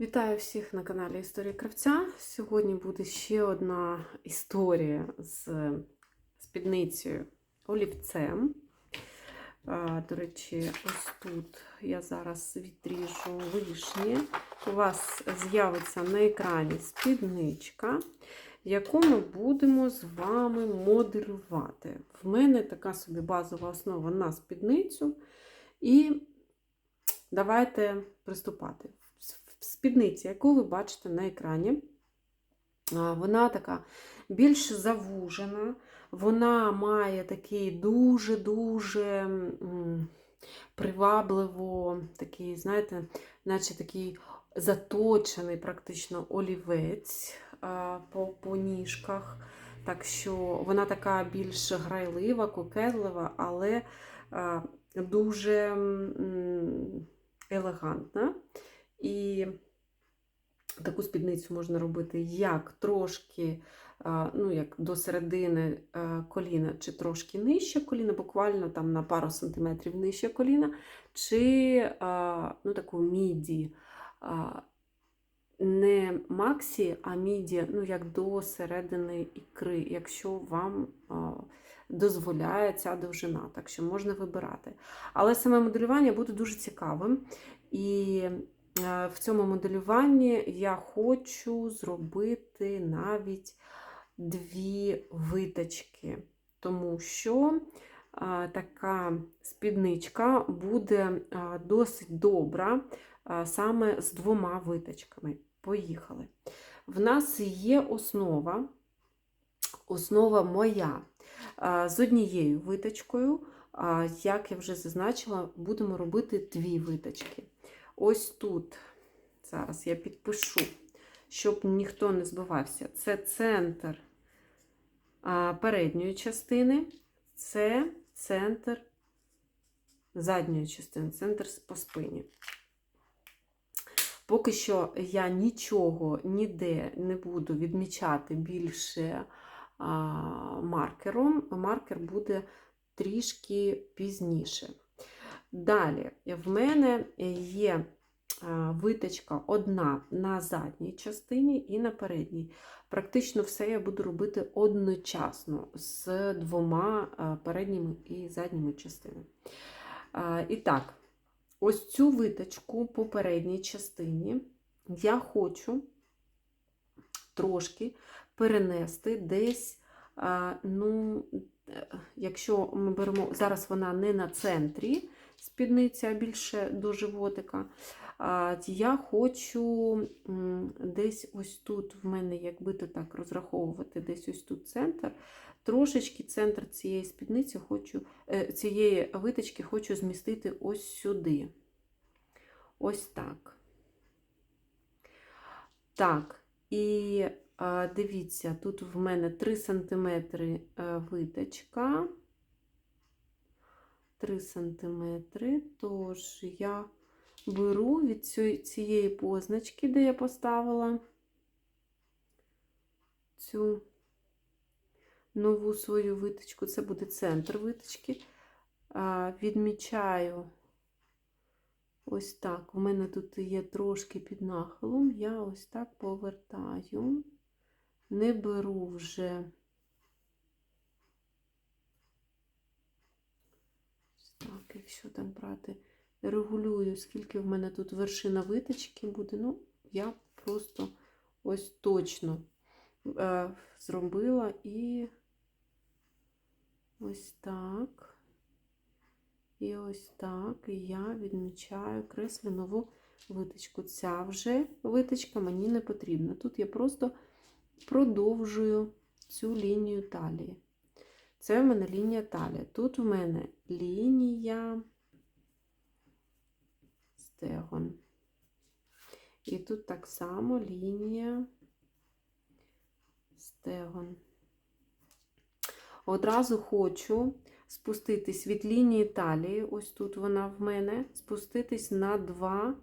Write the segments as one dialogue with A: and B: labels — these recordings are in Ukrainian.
A: Вітаю всіх на каналі Історія Кравця. Сьогодні буде ще одна історія з спідницею олівцем. До речі, ось тут я зараз відріжу вишні. У вас з'явиться на екрані спідничка, яку ми будемо з вами моделювати. В мене така собі базова основа на спідницю. І давайте приступати спідниці, яку ви бачите на екрані. Вона така більш завужена, вона має такий дуже-дуже привабливо, такий, знаєте, наче такий заточений практично олівець по, по ніжках. Так що вона така більш грайлива, кокетлива, але дуже елегантна. І таку спідницю можна робити як трошки ну, як до середини коліна, чи трошки нижче коліна, буквально там на пару сантиметрів нижче коліна, чи ну, таку міді. Не максі, а міді, ну, як до середини ікри, якщо вам дозволяє ця довжина, так що можна вибирати. Але саме моделювання буде дуже цікавим. І в цьому моделюванні я хочу зробити навіть дві виточки, тому що така спідничка буде досить добра саме з двома виточками. Поїхали. В нас є основа, основа моя з однією виточкою, як я вже зазначила, будемо робити дві виточки. Ось тут, зараз я підпишу, щоб ніхто не збивався. Це центр передньої частини, це центр задньої частини, центр по спині. Поки що я нічого ніде не буду відмічати більше маркером, маркер буде трішки пізніше. Далі, в мене є виточка одна на задній частині і на передній. Практично все я буду робити одночасно з двома передніми і задніми частинами. І так, ось цю виточку по передній частині я хочу трошки перенести десь, ну, якщо ми беремо, зараз вона не на центрі спідниця, більше до животика. Я хочу десь ось тут, в мене, якби то так розраховувати, десь ось тут центр. Трошечки центр цієї спідниці хочу, е, цієї виточки хочу змістити ось сюди. Ось так. Так, і дивіться, тут в мене 3 см е, виточка. 3 см, тож я беру від цієї позначки, де я поставила цю нову свою виточку, це буде центр виточки, відмічаю ось так. У мене тут є трошки під нахилом, я ось так повертаю, не беру вже. Так, якщо так брати, регулюю, скільки в мене тут вершина виточки буде. Ну, я просто ось точно е, зробила і ось так. І ось так я відмічаю, креслю нову виточку. Ця вже виточка мені не потрібна. Тут я просто продовжую цю лінію талії. Це в мене лінія талія. Тут в мене лінія стегон. І тут так само лінія стегон. Одразу хочу спуститись від лінії талії, ось тут вона в мене, спуститись на 2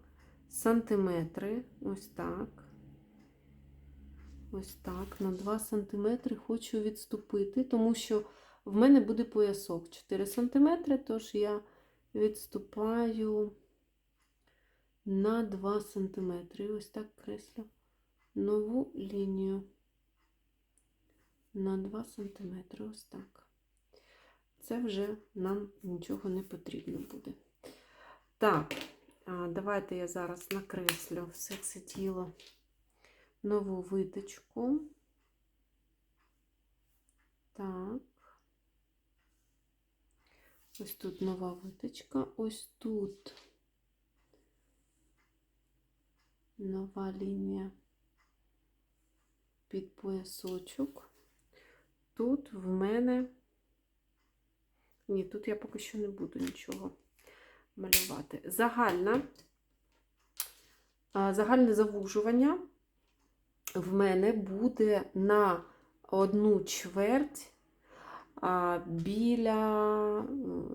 A: сантиметри. Ось так. Ось так, на 2 сантиметри хочу відступити, тому що в мене буде поясок 4 см, тож я відступаю на 2 см. Ось так креслю нову лінію на 2 см. Ось так. Це вже нам нічого не потрібно буде. Так, давайте я зараз накреслю все це тіло нову виточку. Так. Ось тут нова виточка, ось тут нова лінія під поясочок. Тут в мене, ні, тут я поки що не буду нічого малювати. Загальна, загальне завужування в мене буде на одну чверть біля,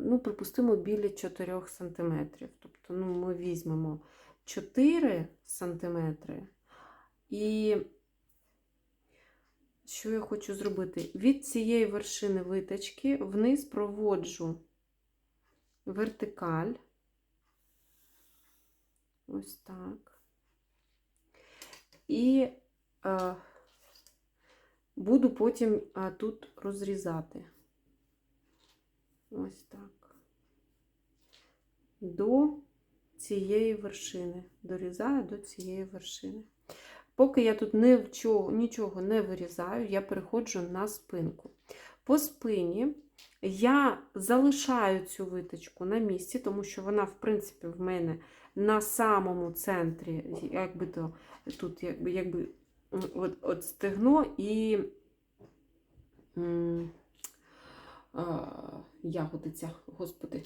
A: ну, припустимо, біля 4 см. Тобто, ну, ми візьмемо 4 см і що я хочу зробити? Від цієї вершини виточки вниз проводжу вертикаль. Ось так. І е, буду потім е, тут розрізати. Ось так. До цієї вершини. Дорізаю до цієї вершини. Поки я тут нічого, нічого не вирізаю, я переходжу на спинку. По спині я залишаю цю виточку на місці, тому що вона, в принципі, в мене на самому центрі, якби то тут якби, якби от, от стегно і ягодиця, господи,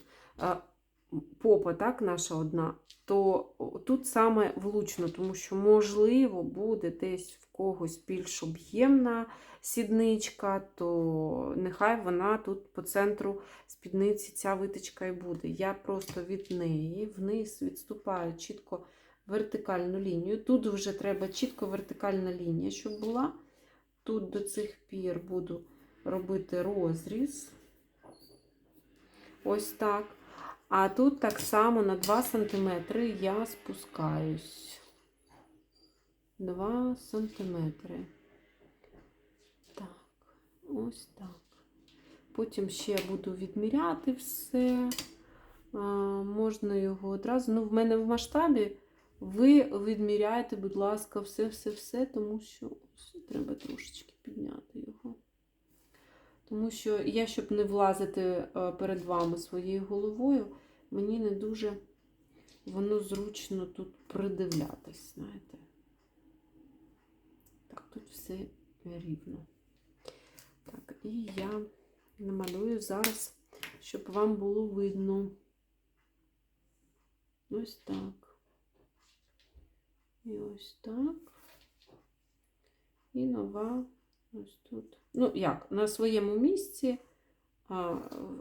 A: попа, так, наша одна, то тут саме влучно, тому що, можливо, буде десь в когось більш об'ємна сідничка, то нехай вона тут по центру спідниці ця витичка і буде. Я просто від неї вниз відступаю чітко вертикальну лінію. Тут вже треба чітко вертикальна лінія, щоб була. Тут до цих пір буду робити розріз. Ось так. А тут так само на 2 см я спускаюсь. 2 см. Так, ось так. Потім ще буду відміряти все. А, можна його одразу. Ну, в мене в масштабі ви відміряєте, будь ласка, все-все-все, тому що ось, треба трошечки підняти його. Тому що я, щоб не влазити е, перед вами своєю головою, мені не дуже воно зручно тут придивлятись, знаєте. Так, тут все рівно. Так, і я намалюю зараз, щоб вам було видно. Ось так. І ось так. І нова ось тут. Ну, як, на своєму місці,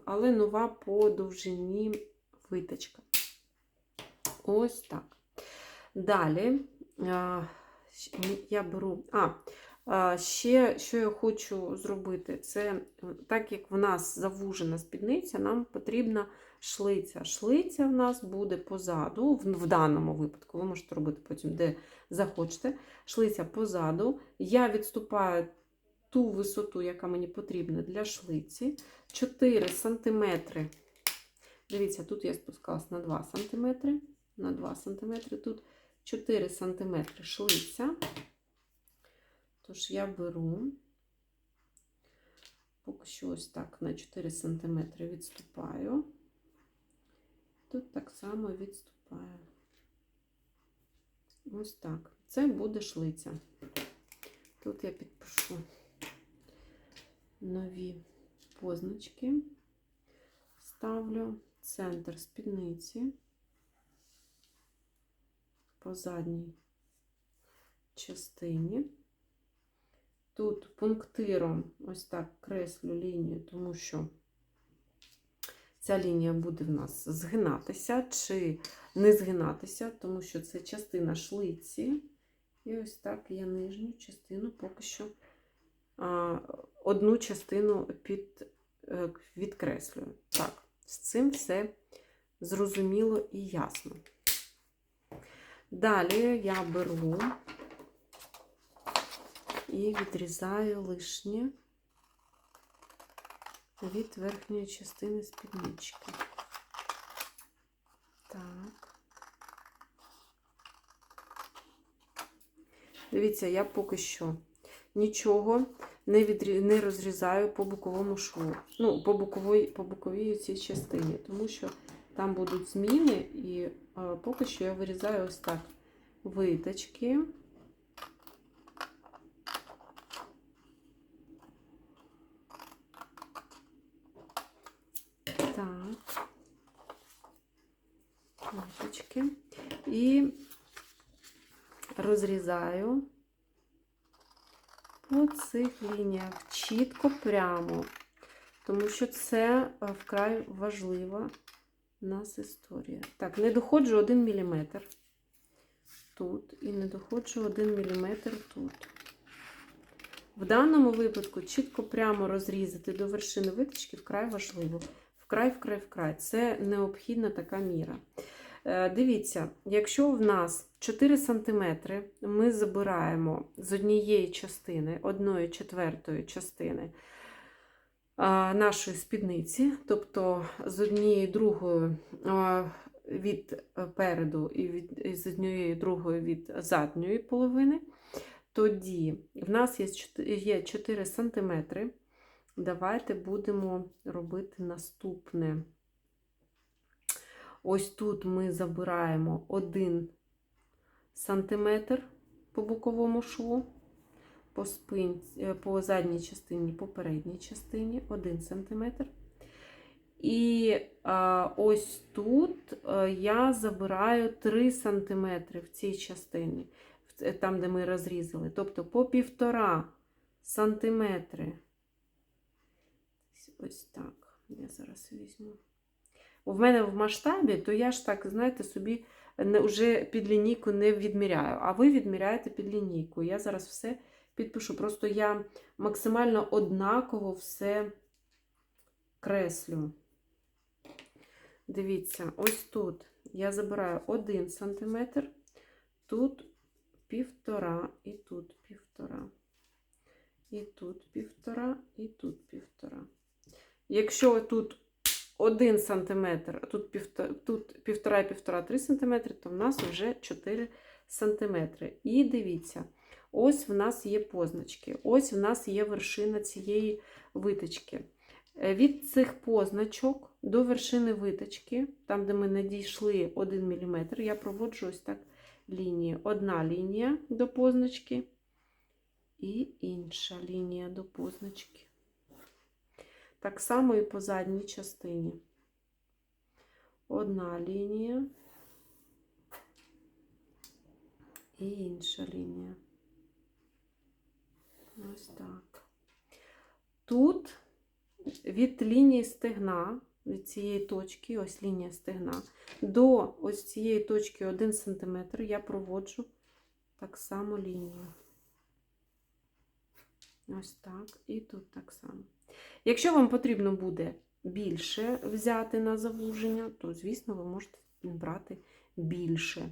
A: але нова по довжині виточка. Ось так. Далі я беру. А, ще, що я хочу зробити, це так як в нас завужена спідниця, нам потрібна шлиця. Шлиця в нас буде позаду, в, в даному випадку, ви можете робити потім, де захочете. Шлиця позаду. Я відступаю ту висоту, яка мені потрібна для шлиці. 4 см. Дивіться, тут я спускалась на 2 см. На 2 см. Тут 4 см шлиця. Тож я беру, поки що ось так на 4 см відступаю. Тут так само відступаю. Ось так. Це буде шлиця. Тут я підпишу нові позначки, ставлю центр спідниці по задній частині. Тут пунктиром ось так креслю лінію, тому що ця лінія буде в нас згинатися чи не згинатися, тому що це частина шлиці. І ось так я нижню частину поки що одну частину під, е, відкреслюю. Так, з цим все зрозуміло і ясно. Далі я беру і відрізаю лишнє від верхньої частини спіднички. Так. Дивіться, я поки що нічого не, відрі... не розрізаю по боковому шву. Ну, по боковій, по боковій цій частині, тому що там будуть зміни, і е, поки що я вирізаю ось так виточки. Так. Виточки. І розрізаю по цих лініях чітко прямо, тому що це е, вкрай важлива у нас історія. Так, не доходжу 1 мм тут і не доходжу 1 мм тут. В даному випадку чітко прямо розрізати до вершини виточки вкрай важливо. Вкрай, вкрай, вкрай. Це необхідна така міра. Е, Дивіться, якщо в нас 4 см ми забираємо з однієї частини, одної четвертої частини нашої спідниці, тобто з однієї другої від переду і від, і з однієї другої від задньої половини, тоді в нас є 4, є 4 см. Давайте будемо робити наступне. Ось тут ми забираємо 1 сантиметр по боковому шву, по, спинці, по задній частині, по передній частині 1 сантиметр. І а, ось тут а, я забираю 3 сантиметри в цій частині, там, де ми розрізали. Тобто по півтора сантиметри. Ось так. Я зараз візьму. В мене в масштабі, то я ж так, знаєте, собі не, вже під лінійку не відміряю. А ви відміряєте під лінійку. Я зараз все підпишу. Просто я максимально однаково все креслю. Дивіться, ось тут я забираю 1 см, тут півтора, і тут півтора. І тут півтора, і тут півтора. Якщо тут 1 см, тут півтора, тут півтора і півтора 3 см, то в нас вже 4 см. І дивіться, ось в нас є позначки, ось в нас є вершина цієї виточки. Е, Від цих позначок до вершини виточки, там, де ми не дійшли 1 мм, я проводжу ось так лінії. Одна лінія до позначки і інша лінія до позначки. Так само і по задній частині. Одна лінія і інша лінія. Ось так. Тут від лінії стегна, від цієї точки, ось лінія стегна, до ось цієї точки 1 см я проводжу так само лінію. Ось так. І тут так само. Якщо вам потрібно буде більше взяти на завуження, то, звісно, ви можете брати більше.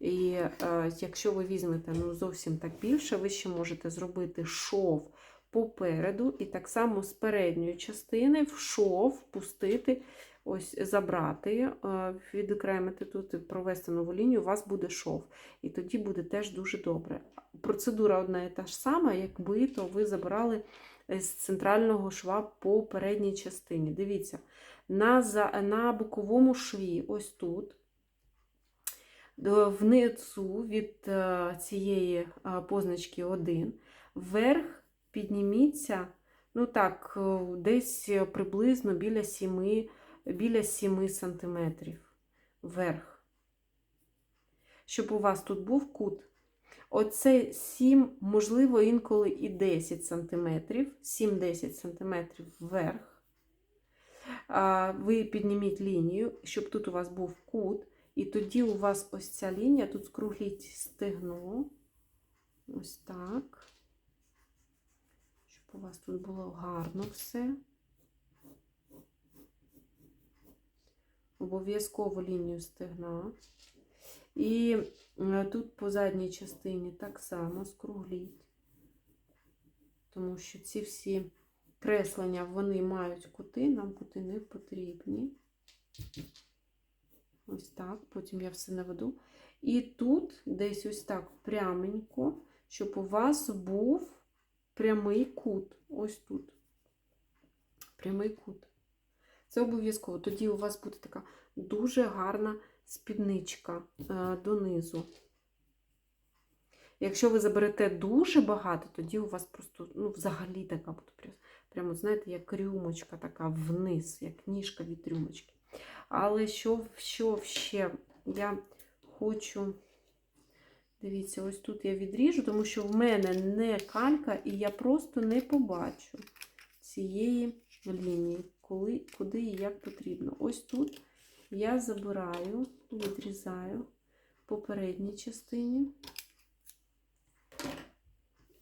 A: І е, якщо ви візьмете ну, зовсім так більше, ви ще можете зробити шов попереду, і так само з передньої частини в шов пустити, ось забрати, е, відокремити тут провести нову лінію, у вас буде шов. І тоді буде теж дуже добре. Процедура одна і та ж сама, якби то ви забрали з центрального шва по передній частині. Дивіться, на, на боковому шві, ось тут, внизу від е, цієї е, позначки 1, вверх підніміться, ну так, е, десь приблизно біля 7 біля 7 см вверх. Щоб у вас тут був кут. Оце 7, можливо, інколи і 10 см, 7-10 см вверх. Ви підніміть лінію, щоб тут у вас був кут, і тоді у вас ось ця лінія, тут скругліть стегно. Ось так. У вас тут було гарно все. Обов'язково лінію стегна. І тут по задній частині так само скругліть, тому що ці всі креслення вони мають кути, нам кути не потрібні. Ось так, потім я все наведу. І тут десь ось так пряменько, щоб у вас був прямий кут. Ось тут. Прямий кут. Це обов'язково. Тоді у вас буде така дуже гарна спідничка е, донизу. Якщо ви заберете дуже багато, тоді у вас просто ну, взагалі така буде прямо, знаєте, як рюмочка така вниз, як ніжка від рюмочки. Але що, що ще я хочу. Дивіться, ось тут я відріжу, тому що в мене не калька, і я просто не побачу цієї лінії, коли, куди і як потрібно. Ось тут я забираю, відрізаю по передній частині.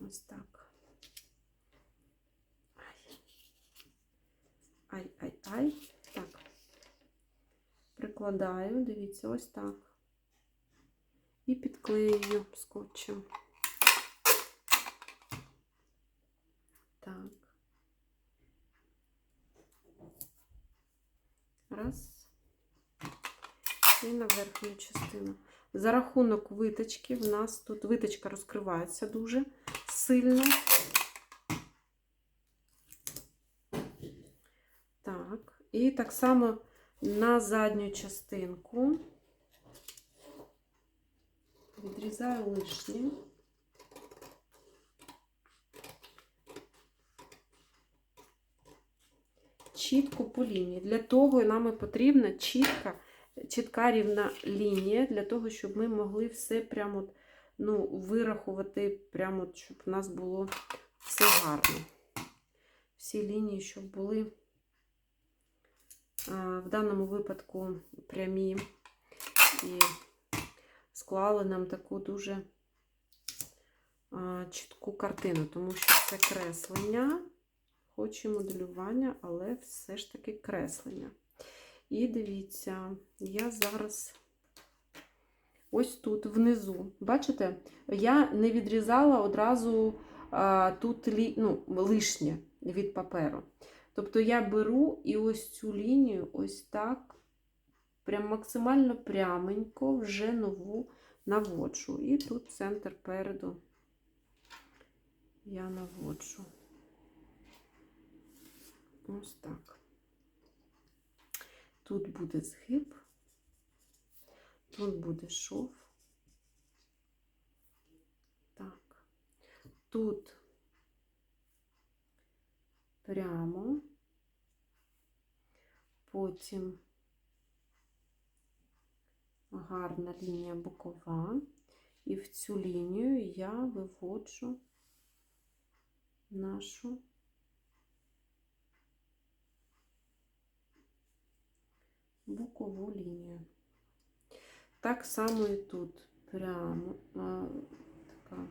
A: Ось так. Ай. Ай, ай, ай. Так. Прикладаю, дивіться, ось так. І підклеюю скотчем. Так. Раз. І на верхню частину. За рахунок виточки в нас тут виточка розкривається дуже сильно. Так, і так само на задню частинку відрізаю лишнє. Чітко по лінії. Для того нам і потрібна чітка, чітка рівна лінія, для того, щоб ми могли все прямо ну, вирахувати, прямо, щоб у нас було все гарно. Всі лінії, щоб були в даному випадку прямі і склали нам таку дуже чітку картину, тому що це креслення, хоч і моделювання, але все ж таки креслення. І дивіться, я зараз ось тут внизу, бачите, я не відрізала одразу а, тут ну, лишнє від паперу. Тобто я беру і ось цю лінію, ось так, прям максимально пряменько вже нову наводжу. І тут центр переду я наводжу. Ось так. Тут буде згиб, тут буде шов. Так, тут прямо, потім гарна лінія бокова, і в цю лінію я виводжу нашу бокову лінію. Так само і тут прямо а, така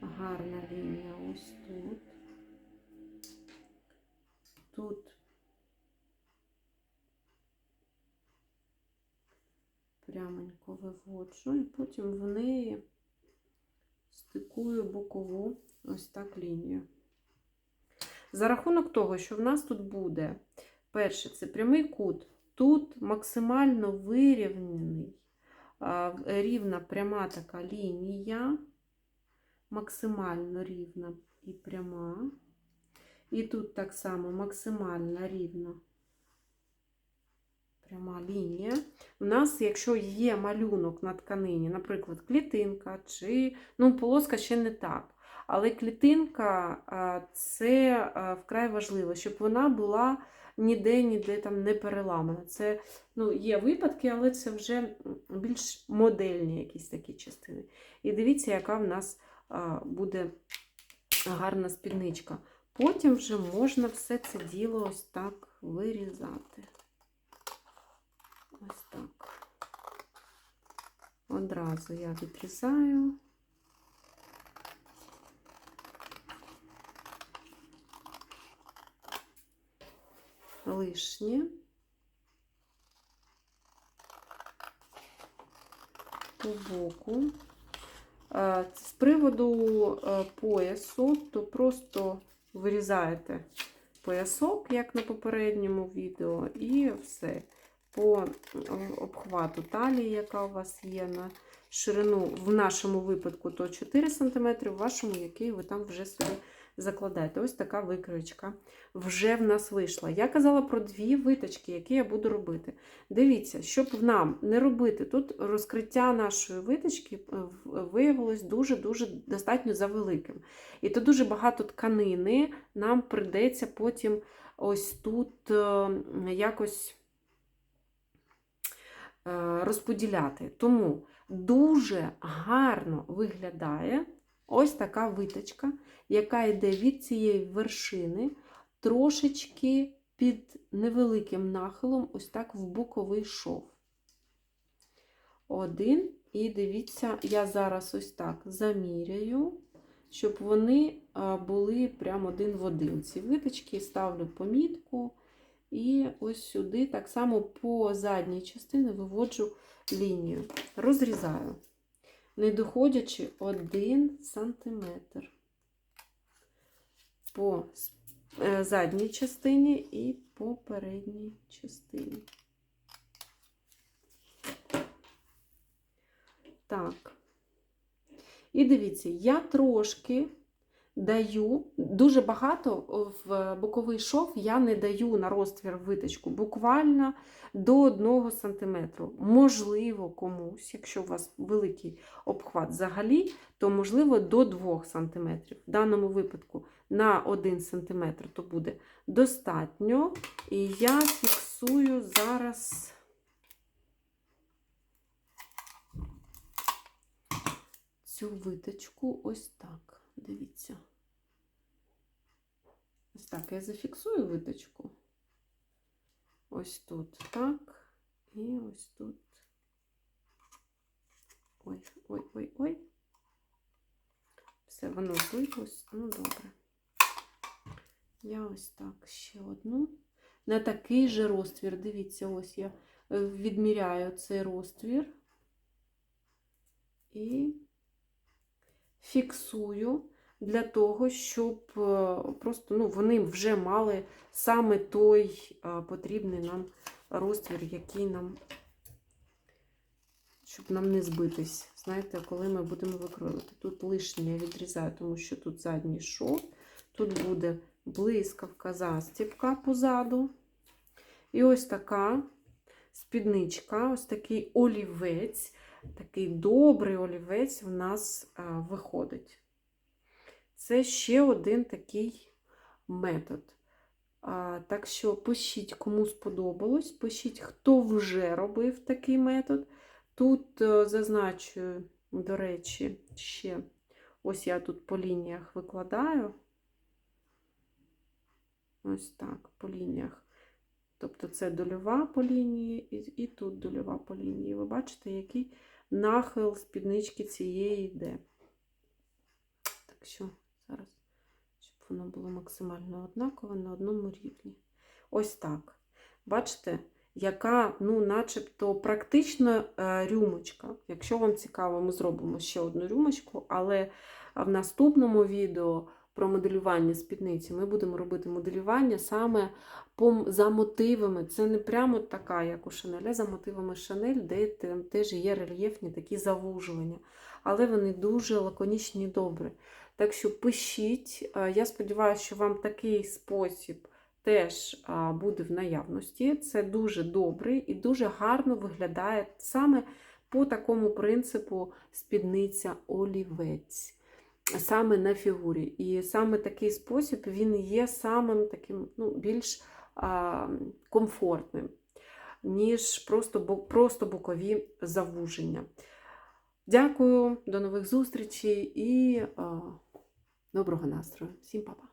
A: гарна лінія ось тут. Тут пряменько виводжу і потім в неї стикую бокову ось так лінію. За рахунок того, що в нас тут буде, перше, це прямий кут, тут максимально вирівняний, рівна пряма така лінія, максимально рівна і пряма. І тут так само максимально рівна пряма лінія. У нас, якщо є малюнок на тканині, наприклад, клітинка чи ну, полоска ще не так. Але клітинка це вкрай важливо, щоб вона була ніде ніде там не переламана. Це ну, є випадки, але це вже більш модельні якісь такі частини. І дивіться, яка в нас буде гарна спідничка. Потім вже можна все це діло ось так вирізати. Ось так. Одразу я відрізаю. Лишнє. по боку. Е, З приводу е, поясу, то просто вирізаєте поясок, як на попередньому відео, і все. По е, обхвату талії, яка у вас є на ширину, в нашому випадку, то 4 см, в вашому, який ви там вже собі закладаєте. Ось така викричка вже в нас вийшла. Я казала про дві виточки, які я буду робити. Дивіться, щоб нам не робити тут розкриття нашої виточки е, виявилось дуже-дуже достатньо завеликим. І то дуже багато тканини нам прийдеться потім ось тут е, якось розподіляти. Тому дуже гарно виглядає ось така виточка, яка йде від цієї вершини трошечки під невеликим нахилом, ось так в боковий шов. Один. І дивіться, я зараз ось так заміряю, щоб вони були прямо один в один. Ці виточки ставлю помітку. І ось сюди, так само по задній частині виводжу лінію. Розрізаю, не доходячи 1 см по е, задній частині і по передній частині. Так. І дивіться, я трошки даю, дуже багато в боковий шов я не даю на розтвір виточку, буквально до 1 см. Можливо, комусь, якщо у вас великий обхват взагалі, то можливо до 2 см. В даному випадку на 1 см то буде достатньо. І я фіксую зараз. Цю виточку ось так. Дивіться. Ось так я зафіксую виточку. Ось тут так. І ось тут. Ой, ой, ой, ой. Все, воно злиплось. Ну, добре. Я ось так ще одну. На такий же розтвір. Дивіться, ось я е, відміряю цей розтвір. І фіксую для того, щоб е, просто ну, вони вже мали саме той е, потрібний нам розтвір, який нам, щоб нам не збитись. Знаєте, коли ми будемо викроювати. Тут лишнє я відрізаю, тому що тут задній шов, тут буде блискавка, застібка позаду. І ось така спідничка, ось такий олівець такий добрий олівець в нас виходить. Це ще один такий метод. Так що пишіть, кому сподобалось, пишіть, хто вже робив такий метод. Тут е, зазначу, до речі, ще ось я тут по лініях викладаю. Ось так, по лініях. Тобто це дольова по лінії, і тут дольова по лінії. Ви бачите, який нахил спіднички цієї йде. Так що зараз, щоб воно було максимально однакове на одному рівні. Ось так. Бачите, яка, ну, начебто, практично е, рюмочка. Якщо вам цікаво, ми зробимо ще одну рюмочку, але в наступному відео про моделювання спідниці ми будемо робити моделювання саме по, за мотивами. Це не прямо така, як у Шанель, а за мотивами Шанель, де там теж є рельєфні такі завужування. Але вони дуже лаконічні і добрі. Так що пишіть. Я сподіваюся, що вам такий спосіб теж буде в наявності. Це дуже добрий і дуже гарно виглядає саме по такому принципу спідниця олівець саме на фігурі. І саме такий спосіб він є самим таким ну, більш а, комфортним, ніж просто, просто бокові завуження. Дякую, до нових зустрічей і а, доброго настрою. Всім па-па!